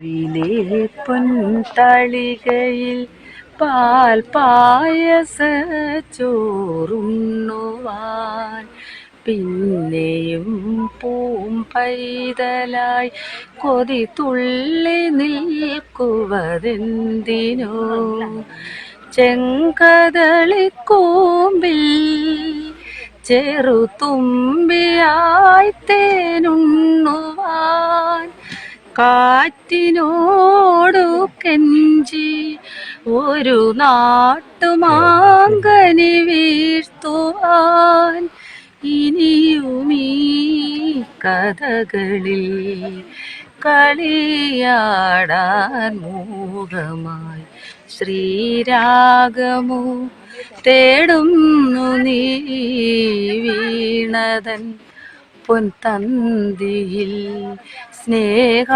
വിലേ പൊൻതളികയിൽ പാൽ പായസ ചോറുണ്ണുവാൻ പിന്നെയും പൂം പൈതലായി കൊതി തുള്ളി നിൽക്കുവതെന്തിനോ? ചെങ്കതളിക്കൂമ്പിൽ ചെറുതുമ്പിയായി തേനുണ്ണുവാൻ കാറ്റിനോടു കെഞ്ചി ഒരു നാട്ടുമാങ്കനി വീഴ്ത്തുവാൻ ഇനിയുമീ കഥകളിൽ കളിയാടാൻ മൂകമായി ശ്രീരാഗമു തേടുന്നു നീ വീണതൻ. പൊൻതന്തിയിൽ സ്നേഹാർദ്രമായി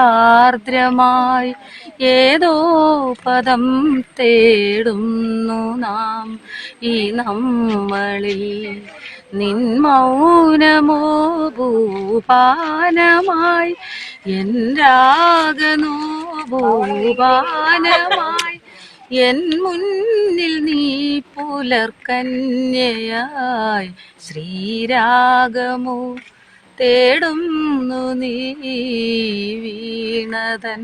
ഏതോ പദം തേടുന്നു നാം. ഈ നമ്മളിൽ നിൻ മൗനമോ ഭൂപാനമായി എൻ രാഗനോ ഭൂപാനമായി എൻ മുന്നിൽ നീ പുലർക്കന്യയായി. ശ്രീരാഗമോ തേടുന്നു നീ വീണതൻ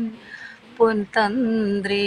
പൊൻതന്ത്രി.